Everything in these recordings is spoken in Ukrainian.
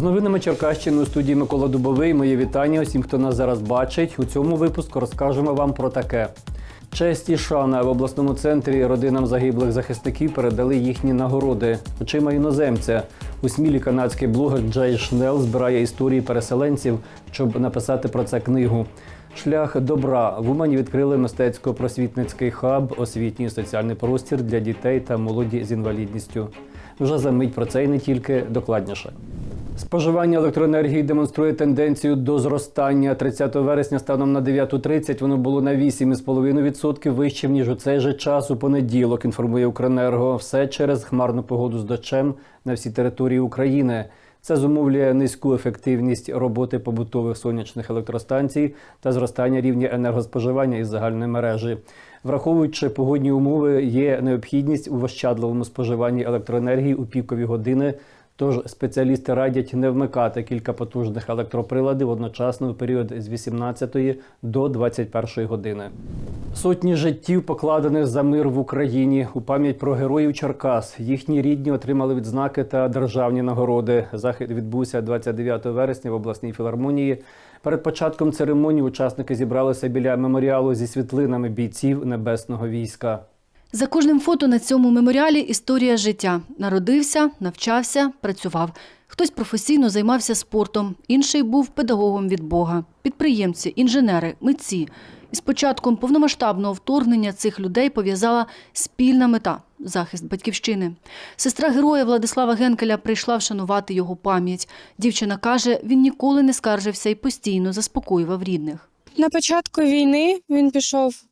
З новинами Черкащини у студії Микола Дубовий. Моє вітання усім, хто нас зараз бачить. У цьому випуску розкажемо вам про таке. Честь і шана в обласному центрі родинам загиблих захисників передали їхні нагороди. Очима іноземця у Смілі канадський блогер Джей Шнел збирає історії переселенців, щоб написати про це книгу. Шлях добра в Умані відкрили мистецько-просвітницький хаб, освітній і соціальний простір для дітей та молоді з інвалідністю. Вже за мить про це і не тільки докладніше. Споживання електроенергії демонструє тенденцію до зростання. 30 вересня станом на 9.30 воно було на 8,5% вищим, ніж у цей же час у понеділок, інформує Укренерго. Все через хмарну погоду з дощем на всій території України. Це зумовлює низьку ефективність роботи побутових сонячних електростанцій та зростання рівня енергоспоживання із загальної мережі. Враховуючи погодні умови, є необхідність у ощадливому споживанні електроенергії у пікові години. Тож спеціалісти радять не вмикати кілька потужних електроприладів одночасно у період з 18 до 21 години. Сотні життів покладених за мир в Україні у пам'ять про героїв Черкас. Їхні рідні отримали відзнаки та державні нагороди. Захід відбувся 29 вересня в обласній філармонії. Перед початком церемонії учасники зібралися біля меморіалу зі світлинами бійців небесного війська. За кожним фото на цьому меморіалі історія життя. Народився, навчався, працював. Хтось професійно займався спортом, інший був педагогом від Бога, підприємці, інженери, митці. Із початком повномасштабного вторгнення цих людей пов'язала спільна мета захист батьківщини. Сестра героя Владислава Генкеля прийшла вшанувати його пам'ять. Дівчина каже, він ніколи не скаржився і постійно заспокоював рідних. На початку війни він пішов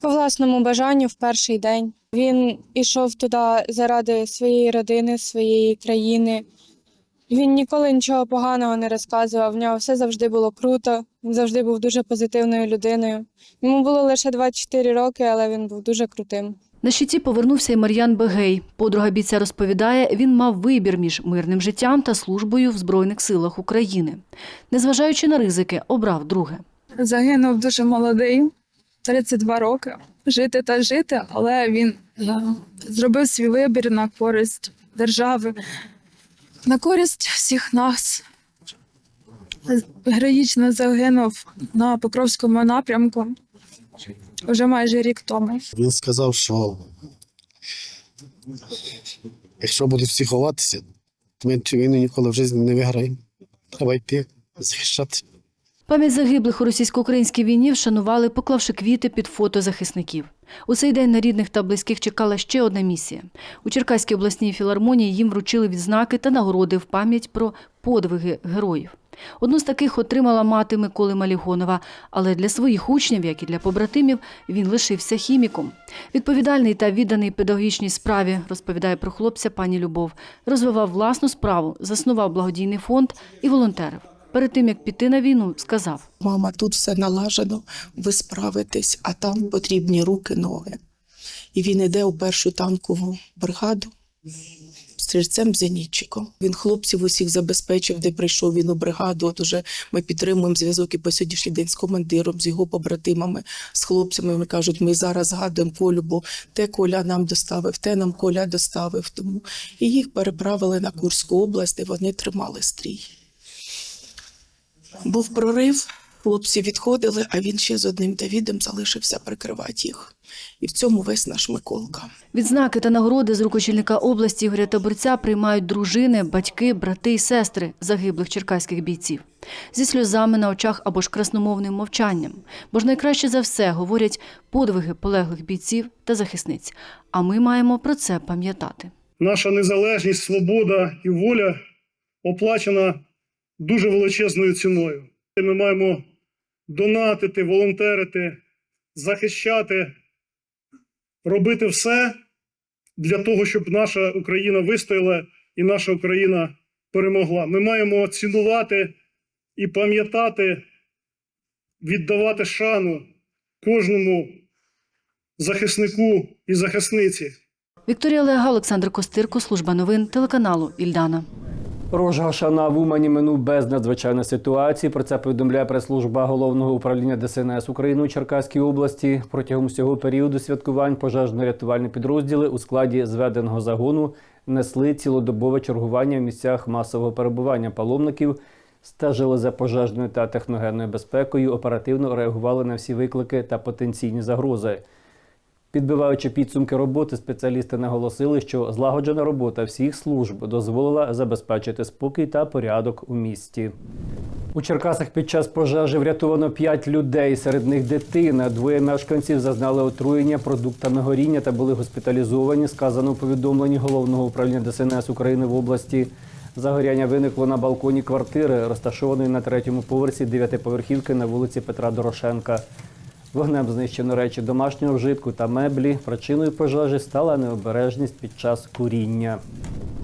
по власному бажанню в перший день. Він ішов туди заради своєї родини, своєї країни. Він ніколи нічого поганого не розказував. В нього все завжди було круто. Він завжди був дуже позитивною людиною. Йому було лише 24 роки, але він був дуже крутим. На щиті повернувся і Мар'ян Бегей. Подруга бійця розповідає, він мав вибір між мирним життям та службою в Збройних силах України. Незважаючи на ризики, обрав друге. Загинув дуже молодий, 32 роки. Жити та жити, але він е, зробив свій вибір на користь держави, на користь всіх нас. Героїчно загинув на Покровському напрямку вже майже рік тому. Він сказав, що якщо будуть всі ховатися, то ми ніколи в житті не виграємо. Треба йти захищати. Пам'ять загиблих у російсько-українській війні вшанували, поклавши квіти під фото захисників. У цей день на рідних та близьких чекала ще одна місія. У Черкаській обласній філармонії їм вручили відзнаки та нагороди в пам'ять про подвиги героїв. Одну з таких отримала мати Миколи Малігонова, але для своїх учнів, як і для побратимів, він лишився хіміком. Відповідальний та відданий педагогічній справі, розповідає про хлопця пані Любов, розвивав власну справу, заснував благодійний фонд і волонтерив. Перед тим як піти на війну, сказав: Мама, тут все налажено, ви справитесь, а там потрібні руки, ноги. І він іде у першу танкову бригаду стрільцем зенітчиком. Він хлопців усіх забезпечив, де прийшов він у бригаду. От уже ми підтримуємо зв'язок і по сьогоднішній день з командиром, з його побратимами, з хлопцями. Вони кажуть, ми зараз згадуємо Колю, бо те Коля нам доставив, те нам Коля доставив. Тому і їх переправили на Курську область, де вони тримали стрій. Був прорив, хлопці відходили, а він ще з одним Давідом залишився прикривати їх. І в цьому весь наш Миколка. Відзнаки та нагороди з рукочільника області Ігоря Таборця приймають дружини, батьки, брати і сестри загиблих черкаських бійців зі сльозами на очах або ж красномовним мовчанням. Бо ж найкраще за все говорять подвиги полеглих бійців та захисниць. А ми маємо про це пам'ятати. наша незалежність, свобода і воля оплачена дуже величезною ціною. Ми маємо донатити, волонтерити, захищати, робити все для того, щоб наша Україна вистояла і наша Україна перемогла. Ми маємо цінувати і пам'ятати, віддавати шану кожному захиснику і захисниці. Вікторія Лега, Олександр Костирко, служба новин телеканалу Ільдана. Рожгашана в Умані минув без надзвичайної ситуації. Про це повідомляє прес-служба головного управління ДСНС України у Черкаській області. Протягом всього періоду святкувань пожежно-рятувальні підрозділи у складі зведеного загону несли цілодобове чергування в місцях масового перебування паломників, стежили за пожежною та техногенною безпекою, оперативно реагували на всі виклики та потенційні загрози. Підбиваючи підсумки роботи, спеціалісти наголосили, що злагоджена робота всіх служб дозволила забезпечити спокій та порядок у місті. У Черкасах під час пожежі врятовано 5 людей, серед них дитина. Двоє мешканців зазнали отруєння продуктами горіння та були госпіталізовані, сказано у повідомленні головного управління ДСНС України в області. Загоряння виникло на балконі квартири, розташованої на третьому поверсі дев'ятиповерхівки на вулиці Петра Дорошенка. Вогнем знищено речі домашнього вжитку та меблі. Причиною пожежі стала необережність під час куріння.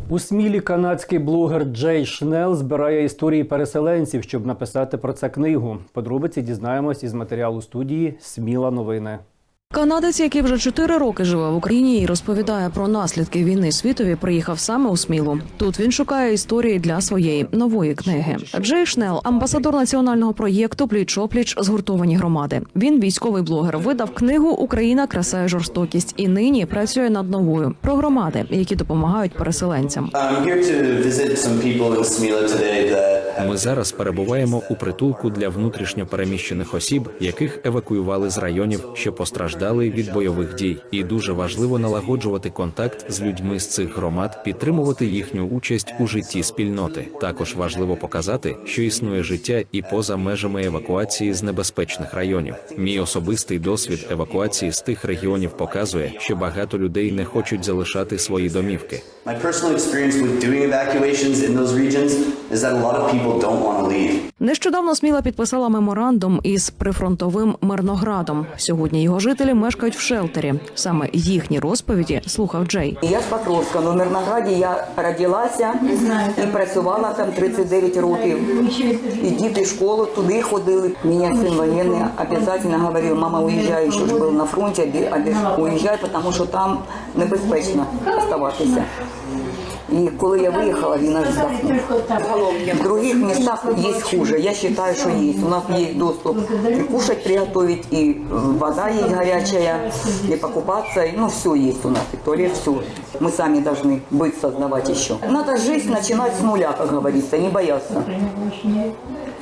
У Смілі канадський блогер Джей Шнел збирає історії переселенців, щоб написати про це книгу. Подробиці дізнаємось із матеріалу студії Сміла новини. Канадець, який вже чотири роки живе в Україні і розповідає про наслідки війни світові, приїхав саме у Смілу. Тут він шукає історії для своєї нової книги. Джей Шнел, амбасадор національного проєкту Пліч опліч згуртовані громади. Він військовий блогер. Видав книгу Україна, краса і жорстокість і нині працює над новою про громади, які допомагають переселенцям. Ми зараз перебуваємо у притулку для внутрішньо переміщених осіб, яких евакуювали з районів, що постраждали від бойових дій. І дуже важливо налагоджувати контакт з людьми з цих громад, підтримувати їхню участь у житті спільноти. Також важливо показати, що існує життя і поза межами евакуації з небезпечних районів. Мій особистий досвід евакуації з тих регіонів показує, що багато людей не хочуть залишати свої домівки. Нещодавно Сміла підписала меморандум із прифронтовим Мирноградом. Сьогодні його жителі мешкають в шелтері. Саме їхні розповіді слухав Джей. Я з Покровська, але в Мирнограді я родилася і працювала там 39 років. І діти школу туди ходили. Мені син воєнний обов'язково говорив, мама, уїжджай, що ж був на фронті, уїжджай, тому що там небезпечно оставатися. І коли я виїхала, він аж здохнув. В других містах є хуже. Я вважаю, що є. У нас є доступ і кушать приготовить, і вода є гарячая, і покупаться, и, ну все есть у нас, и туалет, все. Мы сами должны быть, создавать еще. Надо жизнь начинать с нуля, как говорится, не бояться.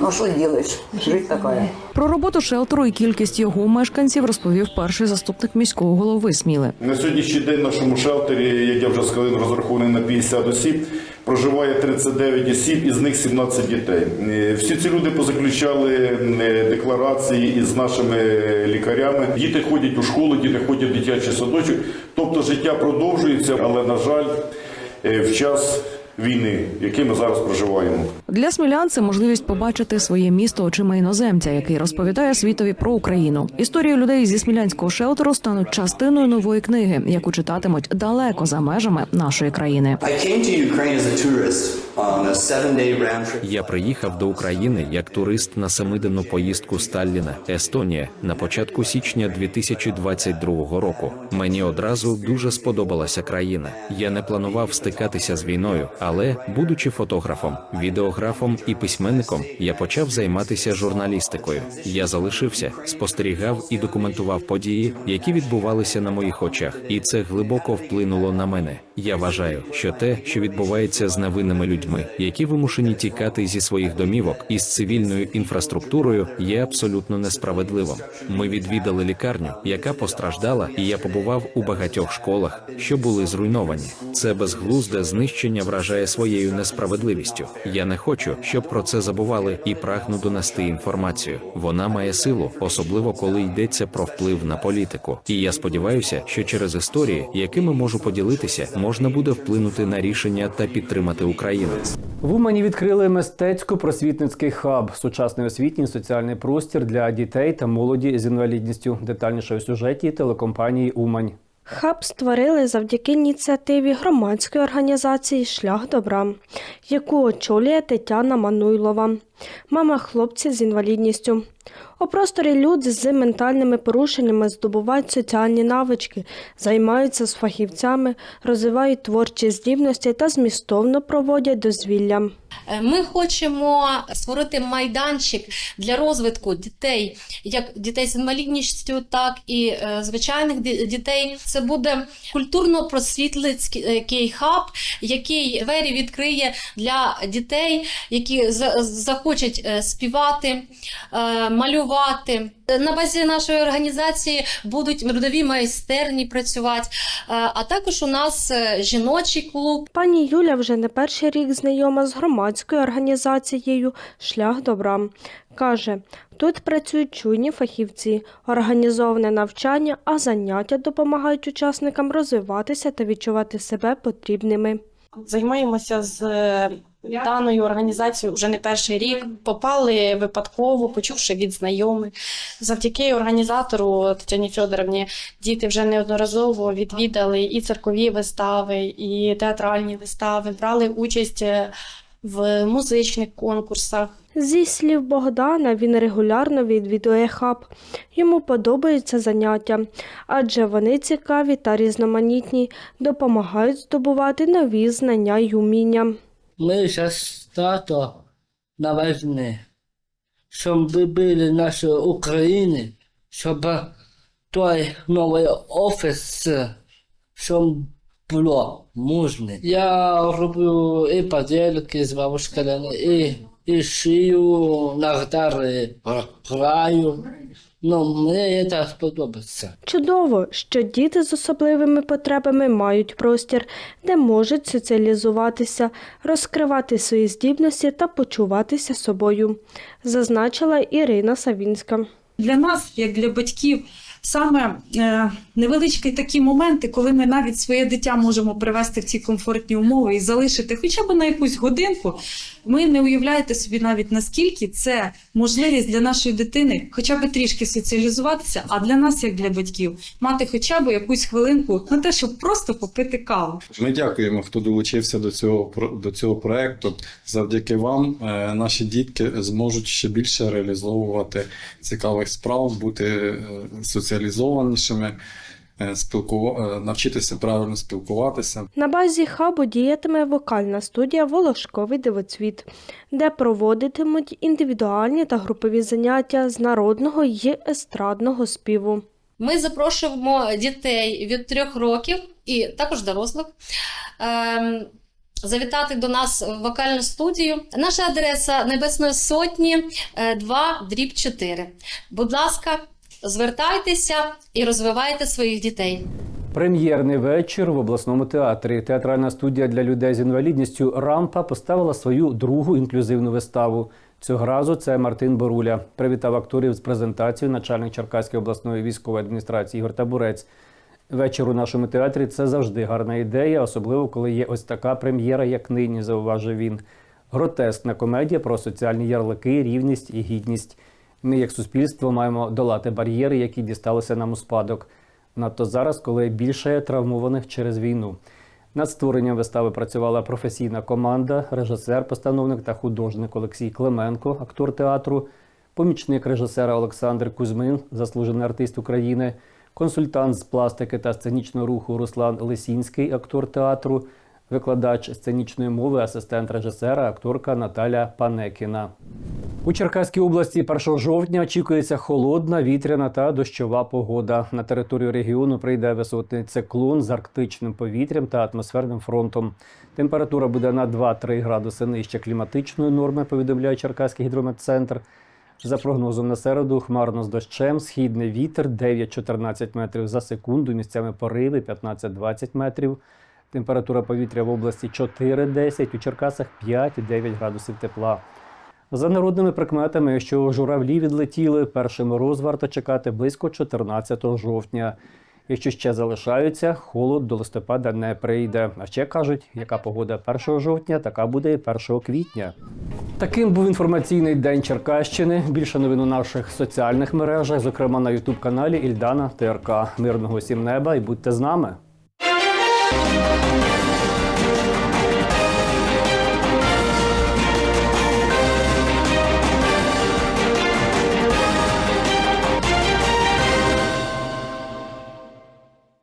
Ну что сделаешь, жизнь такая. Про роботу шелтеру і кількість його мешканців розповів перший заступник міського голови Сміли. На сьогоднішній день в нашому шелтері, як я вже сказав, розрахований на 50 осіб. Проживає 39 осіб, із них 17 дітей. Е, Всі ці люди позаключали е, декларації із нашими лікарями. Діти ходять у школу, діти ходять в дитячий садочок. Тобто життя продовжується, але на жаль, е, в час війни, який ми зараз проживаємо. Для смілян це можливість побачити своє місто очима іноземця, який розповідає світові про Україну. Історії людей зі смілянського шелтеру стануть частиною нової книги, яку читатимуть далеко за межами нашої країни. Я приїхав до України як турист на семиденну поїздку з Талліна, Естонія, на початку січня 2022 року. Мені одразу дуже сподобалася країна. Я не планував стикатися з війною, але, будучи фотографом, відеографом і письменником, я почав займатися журналістикою. Я залишився, спостерігав і документував події, які відбувалися на моїх очах, і це глибоко вплинуло на мене. Я вважаю, що те, що відбувається з невинними людьми, які вимушені тікати зі своїх домівок із цивільною інфраструктурою, є абсолютно несправедливим. Ми відвідали лікарню, яка постраждала, і я побував у багатьох школах, що були зруйновані. Це безглузде знищення вражає своєю несправедливістю. Я не хочу, щоб про це забували, і прагну донести інформацію. Вона має силу, особливо коли йдеться про вплив на політику. І я сподіваюся, що через історії, якими можу поділитися, можна буде вплинути на рішення та підтримати Україну. В Умані відкрили мистецько-просвітницький хаб, сучасний освітній соціальний простір для дітей та молоді з інвалідністю. Детальніше у сюжеті телекомпанії Умань. Хаб створили завдяки ініціативі громадської організації Шлях добра, яку очолює Тетяна Мануйлова, мама хлопця з інвалідністю. У просторі люди з ментальними порушеннями здобувають соціальні навички, займаються з фахівцями, розвивають творчі здібності та змістовно проводять дозвілля. Е, Ми хочемо створити майданчик для розвитку дітей, як дітей з інвалідністю, так і е, звичайних ді- дітей. Це буде культурно-просвітницький хаб, який двері відкриє для дітей, які за- захочуть е, співати, е, малювати. На базі нашої організації будуть трудові майстерні працювати, е, а також у нас жіночий клуб. Пані Юля вже не перший рік знайома з громадською організацією Шлях добра. Каже, тут працюють чуйні фахівці, організоване навчання, а заняття допомагають учасникам розвиватися та відчувати себе потрібними. Займаємося з е, даною організацією вже не перший рік. Попали випадково, почувши від знайомих. Завдяки організатору Тетяні Федоровні діти вже неодноразово відвідали і циркові вистави, і театральні вистави, брали участь е, в музичних конкурсах. Зі слів Богдана, він регулярно відвідує хаб. Йому подобаються заняття, адже вони цікаві та різноманітні, допомагають здобувати нові знання й уміння. Ми зараз тато на війні, щоб вибили наші України, щоб той новий офіс, щоб було можна. Я роблю і поділки з бабушками, і, і шию, на гітарі граю. Ну, мені це сподобається. Чудово, що діти з особливими потребами мають простір, де можуть соціалізуватися, розкривати свої здібності та почуватися собою, зазначила Ірина Савінська. Для нас, як для батьків, саме е, невеличкі такі моменти, коли ми навіть своє дитя можемо привести в ці комфортні умови і залишити хоча б на якусь годинку, ми не уявляєте собі навіть наскільки це можливість для нашої дитини хоча б трішки соціалізуватися, а для нас, як для батьків, мати хоча б якусь хвилинку на те, щоб просто попити каву. Ми дякуємо, хто долучився до цього до цього проекту. Завдяки вам е, наші дітки зможуть ще більше реалізовувати цікавих справ, бути е, соціалізованішими, спілкува- е, навчитися правильно спілкуватися. На базі хабу діятиме вокальна студія Волошковий дивоцвіт, де проводитимуть індивідуальні та групові заняття з народного й естрадного співу. Ми запрошуємо дітей від трьох років і також дорослих. ем, Завітати до нас в вокальну студію. Наша адреса Небесної Сотні 2 дріб 4. Будь ласка, звертайтеся і розвивайте своїх дітей. Прем'єрний вечір в обласному театрі. Театральна студія для людей з інвалідністю Рампа поставила свою другу інклюзивну виставу. Цього разу це Мартин Боруля. Привітав акторів з презентацією начальник Черкаської обласної військової адміністрації Ігор Табурець. Вечір у нашому театрі це завжди гарна ідея, особливо коли є ось така прем'єра, як нині, зауважив він. Гротескна комедія про соціальні ярлики, рівність і гідність. Ми, як суспільство, маємо долати бар'єри, які дісталися нам у спадок. Надто зараз, коли більше травмованих через війну. Над створенням вистави працювала професійна команда, режисер, постановник та художник Олексій Клименко, актор театру, помічник режисера Олександр Кузьмин, заслужений артист України, консультант з пластики та сценічного руху Руслан Лисінський, актор театру, викладач сценічної мови, асистент режисера, акторка Наталя Панекіна. У Черкаській області 1 жовтня очікується холодна, вітряна та дощова погода. На територію регіону прийде висотний циклон з арктичним повітрям та атмосферним фронтом. Температура буде на 2-3 градуси нижче кліматичної норми, повідомляє Черкаський гідрометцентр. За прогнозом на середу хмарно з дощем, східний вітер 9-14 метрів за секунду, місцями пориви 15-20 метрів. Температура повітря в області 4-10, у Черкасах 5-9 градусів тепла. За народними прикметами, якщо журавлі відлетіли, перший мороз варто чекати близько 14 жовтня. Якщо ще залишаються, холод до листопада не прийде. А ще кажуть, яка погода 1 жовтня, така буде і 1 квітня. Таким був інформаційний день Черкащини. Більше новин у наших соціальних мережах, зокрема на Ютуб каналі Ільдана ТРК. Мирного всім неба і будьте з нами. Thank you.